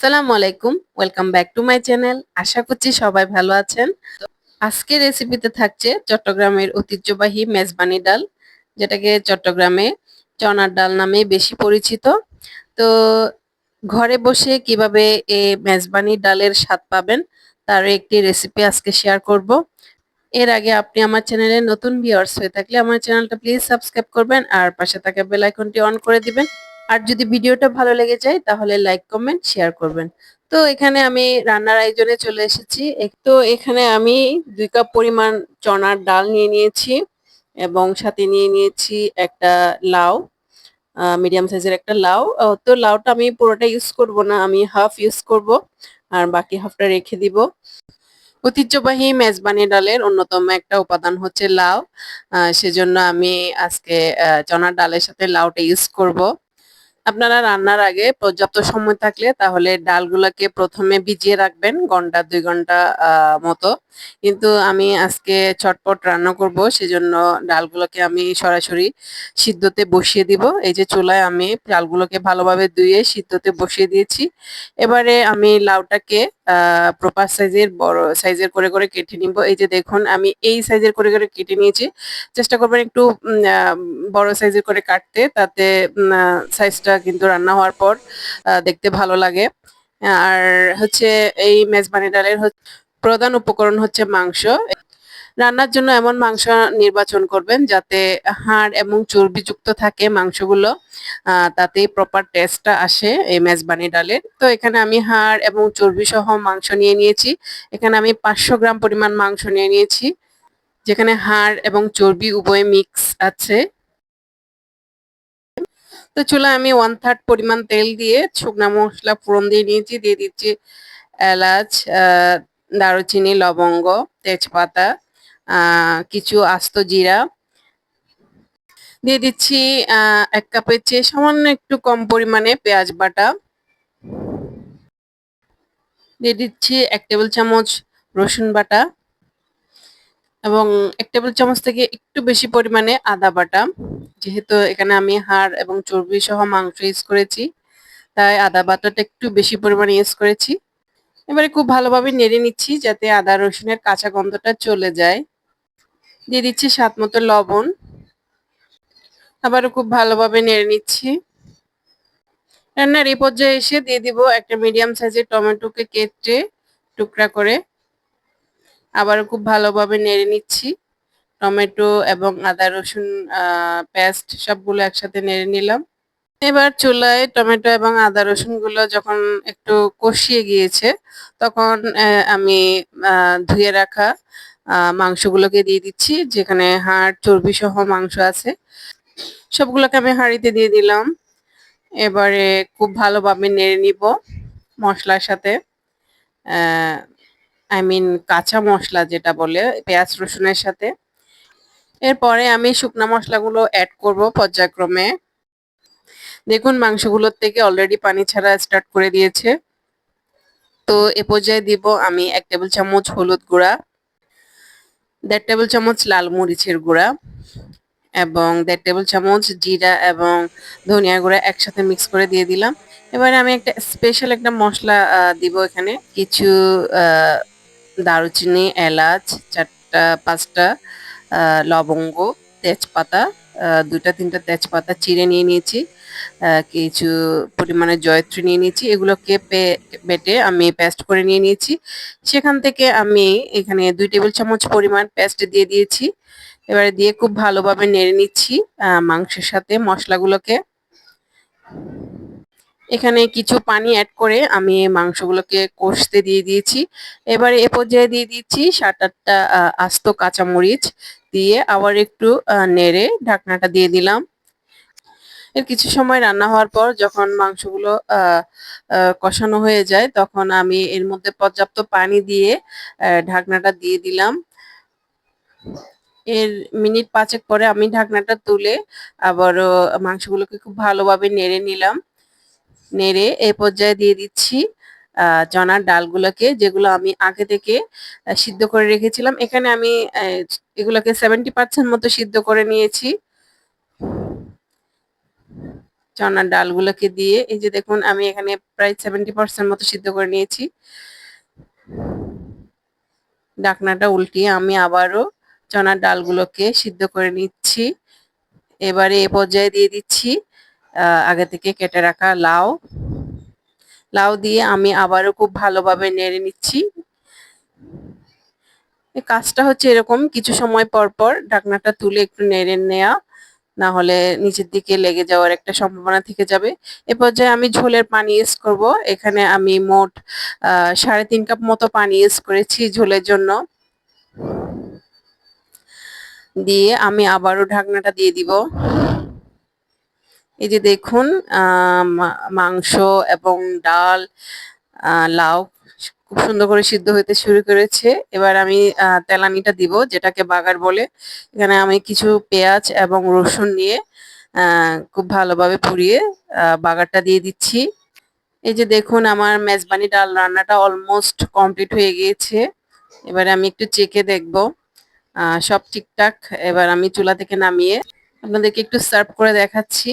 আসসালামু আলাইকুম। Welcome back to my channel আশা করছি সবাই ভালো আছেন। তো আজকের রেসিপিতে থাকছে চট্টগ্রামের ঐতিহ্যবাহী মেজবানি ডাল, যেটাকে চট্টগ্রামে চনার ডাল নামে বেশি পরিচিত। তো ঘরে বসে কীভাবে এই মেজবানি ডালের স্বাদ পাবেন, তার একটি রেসিপি আজকে শেয়ার করব। এর আগে আপনি আমার চ্যানেলে নতুন ভিউয়ার্স হয়ে থাকলে আমার চ্যানেলটা প্লিজ সাবস্ক্রাইব করবেন আর পাশে থাকা বেল আইকনটি অন করে দিবেন। আর যদি ভিডিওটা ভালো লেগে যায়, তাহলে লাইক কমেন্ট শেয়ার করবেন। তো এখানে আমি রান্নার আয়োজনে চলে এসেছি। তো এখানে আমি দুই কাপ পরিমাণ চনার ডাল নিয়ে নিয়েছি এবং সাথে নিয়ে নিয়েছি একটা লাউ মিডিয়াম সাইজের একটা লাউ। তো লাউটা আমি পুরোটা ইউজ করব না, আমি হাফ ইউজ করব আর বাকি হাফটা রেখে দিব। ঐতিহ্যবাহী মেজবানি ডালের অন্যতম একটা উপাদান হচ্ছে লাউ। সেজন্য আমি আজকে চনার ডালের সাথে লাউটা ইউজ করব। আপনারা রান্নার আগে পর্যাপ্ত সময় থাকলে তাহলে ডালগুলোকে প্রথমে ভিজিয়ে রাখবেন ঘণ্টা, দুই ঘণ্টা মতো। কিন্তু আমি আজকে চটপট রান্না করব, সেজন্য ডালগুলোকে আমি সরাসরি সিদ্ধতে বসিয়ে দিব। এই যে চুলায় আমি ডালগুলোকে ভালোভাবে ধুয়ে সিদ্ধতে বসিয়ে দিয়েছি। এবারে আমি লাউটাকে প্রপার সাইজের বড় সাইজের করে করে কেটে নিব। এই যে দেখুন, আমি এই সাইজের করে করে কেটে নিয়েছি। চেষ্টা করবেন একটু বড় সাইজের করে কাটতে, তাতে সাইজটা কিন্তু রান্না হওয়ার পর দেখতে ভালো লাগে। আর হচ্ছে এই মেজবানি ডালের প্রধান উপকরণ হচ্ছে মাংস। রান্নার জন্য এমন মাংস নির্বাচন করবেন যাতে হাড় এবং চর্বিযুক্ত থাকে মাংসগুলো তাতেই প্রপার টেস্টটা আসে এই মেজবানি ডালের। তো এখানে আমি হাড় এবং চর্বি সহ মাংস নিয়ে নিয়েছি। এখানে আমি পাঁচশো গ্রাম পরিমাণ মাংস নিয়ে নিয়েছি, যেখানে হাড় এবং চর্বি উভয় মিক্স আছে। তো চুলায় আমি ওয়ান থার্ড পরিমাণ তেল দিয়ে শুকনা মশলা ফোড়ন দিয়ে নিয়েছি, দিয়ে দিচ্ছি এলাচ দারুচিনি, লবঙ্গ, তেজপাতা কিছু আস্ত জিরা। দিয়ে দিচ্ছি এক কাপের চেয়ে সামান্য একটু কম পরিমাণে পেঁয়াজ বাটা। দিয়ে দিচ্ছি এক টেবিল চামচ রসুন বাটা এবং এক টেবিল চামচ থেকে একটু বেশি পরিমাণে আদা বাটা। যেহেতু এখানে আমি হাড় এবং চর্বি সহ মাংস ইউজ করেছি, তাই আদা বাটাটা একটু বেশি পরিমাণে ইউজ করেছি। এবারে খুব ভালোভাবে নেড়ে নিচ্ছি যাতে আদা রসুনের কাঁচা গন্ধটা চলে যায়। দিয়ে দিচ্ছি স্বাদ মতো লবণ। আবারও খুব ভালোভাবে নেড়ে নিচ্ছি। রান্নার এই পর্যায়ে এসে দিয়ে দিব একটা মিডিয়াম সাইজের টমেটোকে কেটে টুকরা করে। আবারও খুব ভালোভাবে নেড়ে নিচ্ছি। টমেটো এবং আদা, রসুন পেস্ট সবগুলো একসাথে নেড়ে নিলাম। এবার চুলায় টমেটো এবং আদা রসুনগুলো যখন একটু কষিয়ে গিয়েছে, তখন আমি ধুয়ে রাখা মাংসগুলোকে দিয়ে দিচ্ছি, যেখানে হাড়, চর্বি সহ মাংস আছে। সবগুলোকে আমি হাঁড়িতে দিয়ে দিলাম। এবারে খুব ভালোভাবে নেড়ে নিব মশলার সাথে। আই মিন কাঁচা মশলা যেটা বলে, পেঁয়াজ রসুনের সাথে। এরপরে আমি শুকনো মশলাগুলো অ্যাড করব পর্যায়ক্রমে। দেখুন, মাংসগুলোর থেকে অলরেডি পানি ছাড়া স্টার্ট করে দিয়েছে। তো এ পর্যায়ে দিব আমি এক টেবিল চামচ হলুদ গুঁড়া। দেড় টেবিল চামচ লাল মরিচের গুঁড়া এবং দেড় টেবিল চামচ জিরা এবং ধনিয়া গুঁড়া একসাথে মিক্স করে দিয়ে দিলাম। এবারে আমি একটা স্পেশাল একটা মশলা দিব এখানে। কিছু দারুচিনি, এলাচ, চারটা, পাঁচটা লবঙ্গ, তেজপাতা দুটা তিনটা তেজপাতা চিড়ে নিয়ে নিয়েছি। কিছু পরিমাণে জয়ত্রী নিয়ে নিয়েছি। এগুলোকে বেটে আমি পেস্ট করে নিয়ে নিয়েছি। সেখান থেকে আমি এখানে দুই টেবিল চামচ পরিমাণ পেস্ট দিয়ে দিয়েছি। এবারে দিয়ে খুব ভালোভাবে নেড়ে নিচ্ছি মাংসের সাথে মশলাগুলোকে। এখানে কিছু পানি অ্যাড করে আমি মাংসগুলোকে কষতে দিয়ে দিয়েছি। এবারে এ পর্যায়ে দিয়ে দিচ্ছি সাত আটটা আস্ত কাঁচামরিচ। দিয়ে আবার একটু নেড়ে ঢাকনাটা দিয়ে দিলাম। এর কিছু সময় রান্না হওয়ার পর যখন মাংসগুলো কষানো হয়ে যায়, তখন আমি এর মধ্যে পর্যাপ্ত পানি দিয়ে ঢাকনাটা দিয়ে দিলাম। এর মিনিট পাঁচেক পরে আমি ঢাকনাটা তুলে আবারও মাংসগুলোকে খুব ভালোভাবে নেড়ে নিলাম। নেড়ে এ পর্যায়ে দিয়ে দিচ্ছি চনার ডালগুলোকে, যেগুলো আমি আগে থেকে সিদ্ধ করে রেখেছিলাম। এখানে আমি এগুলোকে সেভেন্টি পার্সেন্ট মতো সিদ্ধ করে নিয়েছি। চনার ডালগুলোকে দিয়ে, এই যে দেখুন, আমি এখানে প্রায় সেভেন্টি পার্সেন্ট মতো সিদ্ধ করে নিয়েছি। ডাকনাটা উল্টিয়ে আমি আবারও চনার ডালগুলোকে সিদ্ধ করে নিচ্ছি। এবারে এ পর্যায়ে দিয়ে দিচ্ছি আগে থেকে কেটে রাখা লাউ। লাউ দিয়ে আমি আবারও খুব ভালোভাবে নেড়ে নিচ্ছি। কাজটা হচ্ছে এরকম, কিছু সময় পর পর ঢাকনাটা তুলে একটু নেড়ে নেওয়া না হলে নিচের দিকে লেগে যাওয়ার একটা সম্ভাবনা থেকে যাবে। এ পর্যায়ে আমি ঝোলের পানি ইউজ করব। এখানে আমি মোট সাড়ে তিন কাপ মতো পানি ইউজ করেছি ঝোলের জন্য। দিয়ে আমি আবারও ঢাকনাটা দিয়ে দিব। এই যে দেখুন মাংস এবং ডাল লাউ খুব সুন্দর করে সিদ্ধ হতে শুরু করেছে। এবার আমি তেলানিটা দিব, যেটাকে বাগার বলে। এখানে আমি কিছু পেঁয়াজ এবং রসুন নিয়ে খুব ভালোভাবে পুড়িয়ে বাগারটা দিয়ে দিচ্ছি। এই যে দেখুন, আমার মেজবানি ডাল রান্নাটা অলমোস্ট কমপ্লিট হয়ে গিয়েছে। এবারে আমি একটু চেকে দেখব। সব ঠিকঠাক? এবার আমি চুলা থেকে নামিয়ে আপনাদেরকে একটু সার্ভ করে দেখাচ্ছি।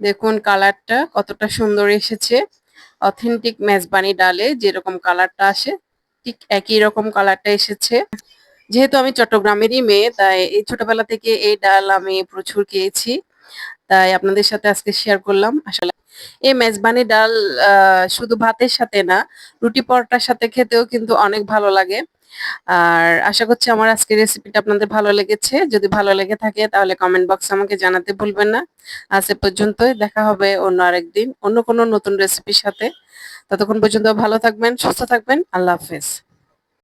দেখুন, কালারটা কতটা সুন্দর এসেছে। অথেন্টিক মেজবানি ডালে যেরকম কালারটা আসে, ঠিক একই রকম কালারটা এসেছে। যেহেতু আমি চট্টগ্রামেরই মেয়ে, তাই এই ছোটবেলা থেকে এই ডাল আমি প্রচুর খেয়েছি। তাই আপনাদের সাথে আজকে শেয়ার করলাম। আসলে এই মেজবানি ডাল শুধু ভাতের সাথে না, রুটি পরোটার সাথে খেতেও কিন্তু অনেক ভালো লাগে। আর আশা করছি আমার আজকের রেসিপিটা আপনাদের ভালো লেগেছে। যদি ভালো লেগে থাকে তাহলে কমেন্ট বক্সে আমাকে জানাতে ভুলবেন না। আজ এ পর্যন্তই, দেখা হবে অন্য আরেকদিন, অন্য কোনো নতুন রেসিপির সাথে। ততক্ষণ পর্যন্ত ভালো থাকবেন, সুস্থ থাকবেন, আল্লাহ হাফেজ।